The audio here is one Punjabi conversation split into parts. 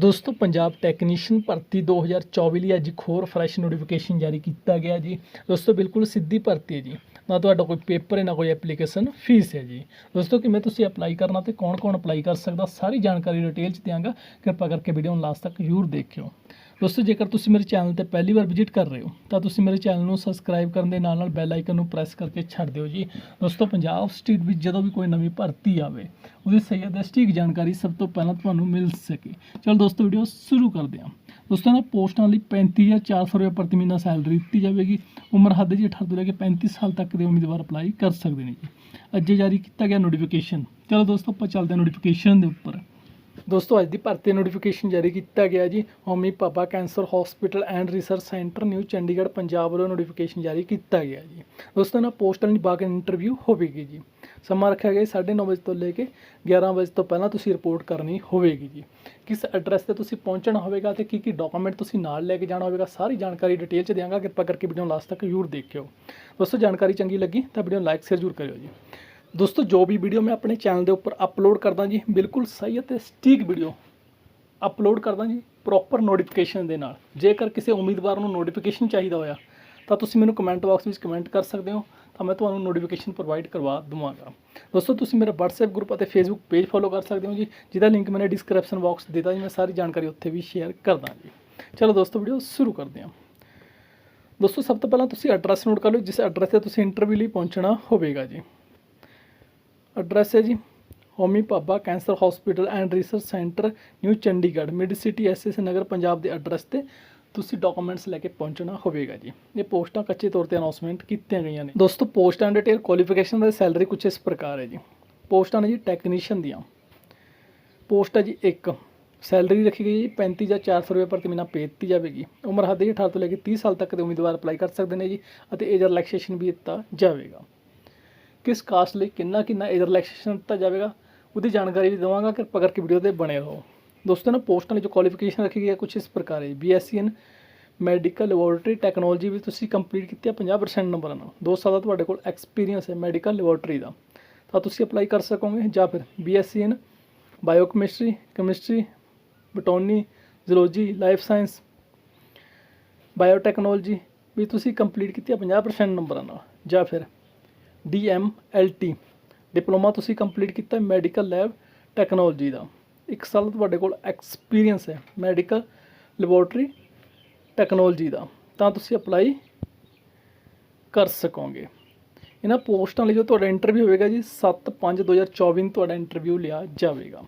ਦੋਸਤੋ, ਪੰਜਾਬ ਟੈਕਨੀਸ਼ੀਅਨ ਭਰਤੀ 2024 ਲਈ ਅੱਜ ਇੱਕ ਹੋਰ ਫਰੈਸ਼ ਨੋਟੀਫਿਕੇਸ਼ਨ ਜਾਰੀ ਕੀਤਾ ਗਿਆ ਜੀ। ਦੋਸਤੋ, ਬਿਲਕੁਲ ਸਿੱਧੀ ਭਰਤੀ ਹੈ ਜੀ। ਨਾ ਤੁਹਾਡਾ ਕੋਈ ਪੇਪਰ ਹੈ, ਨਾ ਕੋਈ ਐਪਲੀਕੇਸ਼ਨ ਫੀਸ ਹੈ ਜੀ। ਦੋਸਤੋ, ਕਿਵੇਂ ਤੁਸੀਂ ਅਪਲਾਈ ਕਰਨਾ ਤੇ ਕੌਣ-ਕੌਣ ਅਪਲਾਈ ਕਰ ਸਕਦਾ, ਸਾਰੀ ਜਾਣਕਾਰੀ ਡਿਟੇਲ ਚ ਦਿਆਂਗਾ। ਕਿਰਪਾ ਕਰਕੇ ਵੀਡੀਓ ਨੂੰ ਲਾਸਟ ਤੱਕ ਜ਼ਰੂਰ ਦੇਖਿਓ। ਦੋਸਤੋ, ਜੇਕਰ ਤੁਸੀਂ ਮੇਰੇ ਚੈਨਲ ਤੇ ਪਹਿਲੀ ਵਾਰ ਵਿਜ਼ਿਟ ਕਰ ਰਹੇ ਹੋ, ਤਾਂ ਤੁਸੀਂ ਮੇਰੇ ਚੈਨਲ ਨੂੰ ਸਬਸਕ੍ਰਾਈਬ ਕਰਨ ਦੇ ਨਾਲ ਨਾਲ ਬੈਲ ਆਈਕਨ ਨੂੰ ਪ੍ਰੈਸ ਕਰਕੇ ਛੱਡ ਦਿਓ ਜੀ। ਦੋਸਤੋ, ਪੰਜਾਬ ਸਟੇਟ ਵਿੱਚ ਜਦੋਂ ਵੀ ਕੋਈ ਨਵੀਂ ਭਰਤੀ ਆਵੇ, ਉਹਦੀ ਸਹੀ ਅਤੇ ਸਟੀਕ ਜਾਣਕਾਰੀ ਸਭ ਤੋਂ ਪਹਿਲਾਂ ਤੁਹਾਨੂੰ ਮਿਲ ਸਕੇ। ਚਲੋ ਦੋਸਤੋ ਵੀਡੀਓ ਸ਼ੁਰੂ ਕਰਦੇ ਹਾਂ। ਦੋਸਤੋ, ਇਹਨਾਂ ਪੋਸਟਾਂ ਲਈ 35400 ਰੁਪਏ ਪ੍ਰਤੀ ਮਹੀਨਾ ਸੈਲਰੀ ਦਿੱਤੀ ਜਾਵੇਗੀ। ਉਮਰ ਹੱਦ ਜੀ 18 ਤੋਂ ਲੈ ਕੇ 35 ਸਾਲ ਤੱਕ ਦੇ ਉਮੀਦਵਾਰ ਅਪਲਾਈ ਕਰ ਸਕਦੇ ਨੇ ਜੀ। ਅੱਜ ਜਾਰੀ ਕੀਤਾ ਗਿਆ ਨੋਟੀਫਿਕੇਸ਼ਨ ਚਲੋ ਦੋਸਤੋ, ਆਪਾਂ ਚੱਲਦੇ ਹਾਂ ਨੋਟੀਫਿਕੇਸ਼ਨ ਦੇ ਉੱਪਰ। ਦੋਸਤੋ, ਅੱਜ ਦੀ ਭਰਤੀ ਨੋਟੀਫਿਕੇਸ਼ਨ ਜਾਰੀ ਕੀਤਾ ਗਿਆ ਜੀ। Homi Bhabha cancer hospital and research centre new Chandigarh Punjab ਵੱਲੋਂ ਨੋਟੀਫਿਕੇਸ਼ਨ ਜਾਰੀ ਕੀਤਾ ਗਿਆ ਜੀ। ਦੋਸਤੋ ਨਾ ਪੋਸਟਾਂ ਦੀ ਬਾਕ ਇੰਟਰਵਿਊ ਹੋਵੇਗੀ ਜੀ। ਸਮਾਂ ਰੱਖਿਆ ਗਿਆ 9:30 ਵਜੇ ਤੋਂ ਲੈ ਕੇ 11 ਵਜੇ ਤੋਂ ਪਹਿਲਾਂ ਤੁਸੀਂ ਰਿਪੋਰਟ ਕਰਨੀ ਹੋਵੇਗੀ ਜੀ। ਕਿਸ ਐਡਰੈਸ ਤੇ ਤੁਸੀਂ ਪਹੁੰਚਣਾ ਹੋਵੇਗਾ ਤੇ ਕੀ ਕੀ ਡਾਕੂਮੈਂਟ ਤੁਸੀਂ ਨਾਲ ਲੈ ਕੇ ਜਾਣਾ ਹੋਵੇਗਾ, ਸਾਰੀ ਜਾਣਕਾਰੀ ਡਿਟੇਲ ਚ ਦਿਆਂਗਾ। ਕਿਰਪਾ ਕਰਕੇ ਵੀਡੀਓ ਲਾਸਟ ਤੱਕ ਜ਼ਰੂਰ ਦੇਖਿਓ। ਦੋਸਤੋ, ਜਾਣਕਾਰੀ ਚੰਗੀ ਲੱਗੀ ਤਾਂ ਵੀਡੀਓ ਨੂੰ ਲਾਈਕ ਸ਼ੇਅਰ ਜ਼ਰੂਰ ਕਰਿਓ ਜੀ। ਦੋਸਤੋ, ਜੋ ਵੀ ਵੀਡੀਓ ਮੈਂ ਆਪਣੇ ਚੈਨਲ ਦੇ ਉੱਪਰ ਅਪਲੋਡ ਕਰਦਾ ਜੀ, ਬਿਲਕੁਲ ਸਹੀ ਅਤੇ ਸਟੀਕ ਵੀਡੀਓ ਅਪਲੋਡ ਕਰਦਾ ਜੀ ਪ੍ਰੋਪਰ ਨੋਟੀਫਿਕੇਸ਼ਨ ਦੇ ਨਾਲ। ਜੇਕਰ ਕਿਸੇ ਉਮੀਦਵਾਰ ਨੂੰ ਨੋਟੀਫਿਕੇਸ਼ਨ ਚਾਹੀਦਾ ਹੋਇਆ, ਤਾਂ ਤੁਸੀਂ ਮੈਨੂੰ ਕਮੈਂਟ ਬਾਕਸ ਵਿੱਚ ਕਮੈਂਟ ਕਰ ਸਕਦੇ ਹੋ। ਤਾਂ ਮੈਂ ਤੁਹਾਨੂੰ ਨੋਟੀਫਿਕੇਸ਼ਨ ਪ੍ਰੋਵਾਈਡ ਕਰਵਾ ਦਵਾਂਗਾ। ਦੋਸਤੋ, ਤੁਸੀਂ ਮੇਰਾ WhatsApp ਗਰੁੱਪ ਅਤੇ Facebook ਪੇਜ ਫੋਲੋ ਕਰ ਸਕਦੇ ਹੋ ਜੀ, ਜਿਹਦਾ ਲਿੰਕ ਮੈंने ਡਿਸਕ੍ਰਿਪਸ਼ਨ ਬਾਕਸ ਦਿੱਤਾ ਜੀ, ਮੈਂ ਸਾਰੀ ਜਾਣਕਾਰੀ ਉੱਥੇ ਵੀ ਸ਼ੇਅਰ ਕਰਦਾ ਜੀ। ਚਲੋ ਦੋਸਤੋ ਵੀਡੀਓ ਸ਼ੁਰੂ ਕਰਦੇ ਹਾਂ। ਦੋਸਤੋ, ਸਭ ਤੋਂ ਪਹਿਲਾਂ ਤੁਸੀਂ ਐਡਰੈਸ ਨੋਟ ਕਰ ਲਓ, ਜਿਸ ਐਡਰੈਸ ਤੇ ਤੁਸੀਂ ਇੰਟਰਵਿਊ ਲਈ ਪਹੁੰਚਣਾ ਹੋਵੇਗਾ ਜੀ। ਐਡਰੈਸ ਹੈ ਜੀ Homi Bhabha cancer hospital and research centre new Chandigarh mid city SS Nagar Punjab ਦੇ ਐਡਰੈਸ ਤੇ। ਤੁਸੀਂ ਡਾਕੂਮੈਂਟਸ ਲੈ ਕੇ ਪਹੁੰਚਣਾ ਹੋਵੇਗਾ ਜੀ। ਇਹ ਪੋਸਟਾਂ ਕੱਚੇ ਤੌਰ ਤੇ ਅਨਾਉਂਸਮੈਂਟ ਕੀਤੀਆਂ ਗਈਆਂ ਨੇ। ਦੋਸਤੋ ਪੋਸਟ ਐਂਡ ਡਿਟੇਲ ਕੁਆਲੀਫਿਕੇਸ਼ਨ ਦਾ ਸੈਲਰੀ ਕੁਛ ਇਸ ਪ੍ਰਕਾਰ ਹੈ ਜੀ। ਪੋਸਟਾਂ ਨੇ ਜੀ ਟੈਕਨੀਸ਼ੀਅਨ ਦੀਆਂ। ਪੋਸਟ ਹੈ ਜੀ ਇੱਕ। ਸੈਲਰੀ ਰੱਖੀ ਗਈ ਜੀ 35 ਜਾਂ 400 ਰੁਪਏ ਪ੍ਰਤੀ ਮਹੀਨਾ ਪੇ ਦਿੱਤੀ ਜਾਵੇਗੀ। ਉਮਰ ਹੱਦ ਜੀ 18 ਤੋਂ ਲੈ ਕੇ 30 ਸਾਲ ਤੱਕ ਦੇ ਉਮੀਦਵਾਰ ਅਪਲਾਈ ਕਰ ਸਕਦੇ ਨੇ ਜੀ ਅਤੇ ਏਜ ਰਿਲੈਕਸੇਸ਼ਨ ਵੀ ਦਿੱਤਾ ਜਾਵੇਗਾ। ਕਿਸ ਕਾਸਟ ਲਈ ਕਿੰਨਾ ਕਿੰਨਾ ਏਜ ਰਿਲੈਕਸੇਸ਼ਨ ਦਿੱਤਾ ਜਾਵੇਗਾ, ਉਹਦੀ ਜਾਣਕਾਰੀ ਵੀ ਦੇਵਾਂਗਾ। ਕਿਰਪਾ ਕਰਕੇ ਵੀਡੀਓ ਤੇ ਬਣੇ ਰਹੋ। ਦੋਸਤੋ, ਨਾ ਪੋਸਟਾਂ ਲਈ ਜੋ ਕੁਆਲੀਫਿਕੇਸ਼ਨ ਰੱਖੀ ਗਈ ਹੈ ਕੁਝ ਇਸ ਪ੍ਰਕਾਰ ਹੈ BSc in medical laboratory technology ਵੀ ਤੁਸੀਂ ਕੰਪਲੀਟ ਕੀਤੀ ਹੈ 50% ਨੰਬਰਾਂ ਨਾਲ। 2 ਸਾਲ ਦਾ ਤੁਹਾਡੇ ਕੋਲ ਐਕਸਪੀਰੀਅੰਸ ਹੈ ਮੈਡੀਕਲ ਲੈਬੋਰਟਰੀ ਦਾ। ਤਾਂ ਤੁਸੀਂ ਅਪਲਾਈ ਕਰ ਸਕੋਗੇ ਜਾਂ ਫਿਰ BSc in biochemistry chemistry botany zoology life science biotechnology ਵੀ ਤੁਸੀਂ ਕੰਪਲੀਟ ਕੀਤੀ ਹੈ 50% ਨੰਬਰਾਂ ਨਾਲ। ਜਾਂ ਫਿਰ ਡੀ.ਐਮ.ਐਲ.ਟੀ ਡਿਪਲੋਮਾ ਤੁਸੀਂ ਕੰਪਲੀਟ ਕੀਤਾ ਮੈਡੀਕਲ ਲੈਬ ਟੈਕਨੋਲੋਜੀ ਦਾ। ਇੱਕ ਸਾਲ ਤੁਹਾਡੇ ਕੋਲ ਐਕਸਪੀਰੀਅੰਸ ਹੈ ਮੈਡੀਕਲ ਲੈਬੋਰਟਰੀ ਟੈਕਨੋਲੋਜੀ ਦਾ, ਤਾਂ ਤੁਸੀਂ ਅਪਲਾਈ ਕਰ ਸਕੋਗੇ। ਇਹਨਾਂ ਪੋਸਟਾਂ ਲਈ ਜੋ ਤੁਹਾਡਾ ਇੰਟਰਵਿਊ ਹੋਵੇਗਾ ਜੀ 7/5/2024 ਨੂੰ ਤੁਹਾਡਾ ਇੰਟਰਵਿਊ ਲਿਆ ਜਾਵੇਗਾ।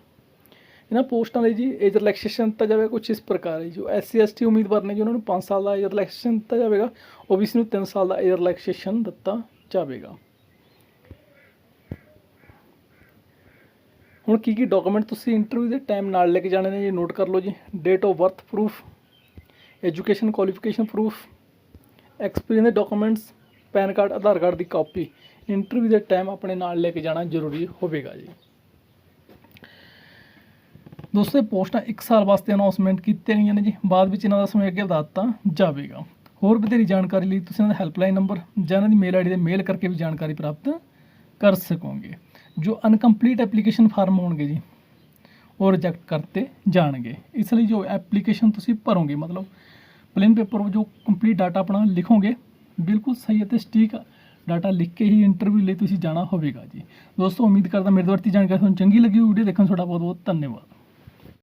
ਇਹਨਾਂ ਪੋਸਟਾਂ ਲਈ ਜੀ ਏਜ ਰਿਲੈਕਸੇਸ਼ਨ ਦਿੱਤਾ ਜਾਵੇਗਾ ਕੁਝ ਇਸ ਪ੍ਰਕਾਰ ਹੈ ਜੋ। ਐਸਸੀ ਐਸਟੀ ਉਮੀਦਵਾਰ ਨੇ ਜੀ, ਉਹਨਾਂ ਨੂੰ 5 ਸਾਲ ਦਾ ਏਜ ਰਿਲੈਕਸੇਸ਼ਨ ਦਿੱਤਾ ਜਾਵੇਗਾ ਓਬੀਸੀ ਨੂੰ 3 ਸਾਲ ਦਾ ਏਜ ਰਿਲੈਕਸੇਸ਼ਨ ਦਿੱਤਾ ਜਾਵੇਗਾ। ਹੁਣ ਕੀ ਕੀ ਡਾਕੂਮੈਂਟ ਤੁਸੀਂ ਇੰਟਰਵਿਊ ਦੇ ਟਾਈਮ ਨਾਲ ਲੈ ਕੇ ਜਾਣੇ ਨੇ ਜੀ? ਨੋਟ ਕਰ ਲਓ ਜੀ। Date of birth proof education qualification proof experience ਦੇ documents PAN card Aadhaar card ਦੀ ਕਾਪੀ ਇੰਟਰਵਿਊ ਦੇ ਟਾਈਮ ਆਪਣੇ ਨਾਲ ਲੈ ਕੇ ਜਾਣਾ ਜ਼ਰੂਰੀ ਹੋਵੇਗਾ ਜੀ। ਦੋਸਤੋ ਪੋਸਟਾਂ 1 ਸਾਲ ਵਾਸਤੇ ਅਨਾਉਂਸਮੈਂਟ ਕੀਤੀਆਂ ਗਈਆਂ ਨੇ ਜੀ। ਬਾਅਦ ਵਿੱਚ ਇਹਨਾਂ ਦਾ ਸਮੇਂ ਅੱਗੇ ਵਧਾ ਦਿੱਤਾ ਜਾਵੇਗਾ। ਹੋਰ ਵਧੇਰੀ ਜਾਣਕਾਰੀ ਲਈ ਤੁਸੀਂ ਇਹਨਾਂ ਦਾ ਹੈਲਪਲਾਈਨ ਨੰਬਰ ਜਾਂ ਇਹਨਾਂ ਦੀ ਮੇਲ ਆਈਡੀ ਤੇ ਮੇਲ ਕਰਕੇ ਵੀ ਜਾਣਕਾਰੀ ਪ੍ਰਾਪਤ ਕਰ ਸਕੋਗੇ। ਜੋ ਅਨਕੰਪਲੀਟ ਐਪਲੀਕੇਸ਼ਨ ਫਾਰਮ ਹੋਣਗੇ ਜੀ, ਉਹ ਰਿਜੈਕਟ ਕਰਤੇ ਜਾਣਗੇ। ਇਸ ਲਈ ਜੋ ਐਪਲੀਕੇਸ਼ਨ ਤੁਸੀਂ ਭਰੋਗੇ, ਮਤਲਬ ਪਲੇਨ ਪੇਪਰ ਜੋ ਕੰਪਲੀਟ ਡਾਟਾ ਆਪਣਾ ਲਿਖੋਗੇ, ਬਿਲਕੁਲ ਸਹੀ ਅਤੇ ਸਟੀਕ ਡਾਟਾ ਲਿਖ ਕੇ ਹੀ ਇੰਟਰਵਿਊ ਲਈ ਤੁਸੀਂ ਜਾਣਾ ਹੋਵੇਗਾ ਜੀ। ਦੋਸਤੋ, ਉਮੀਦ ਕਰਦਾ ਮੇਰੇ ਦੁਆਰਾ ਦੀ ਜਾਣਕਾਰੀ ਤੁਹਾਨੂੰ ਚੰਗੀ ਲੱਗੀ ਹੋਊ, ਵੀਡੀਓ ਦੇਖਣ ਤੁਹਾਡਾ ਬਹੁਤ ਬਹੁਤ ਧੰਨਵਾਦ।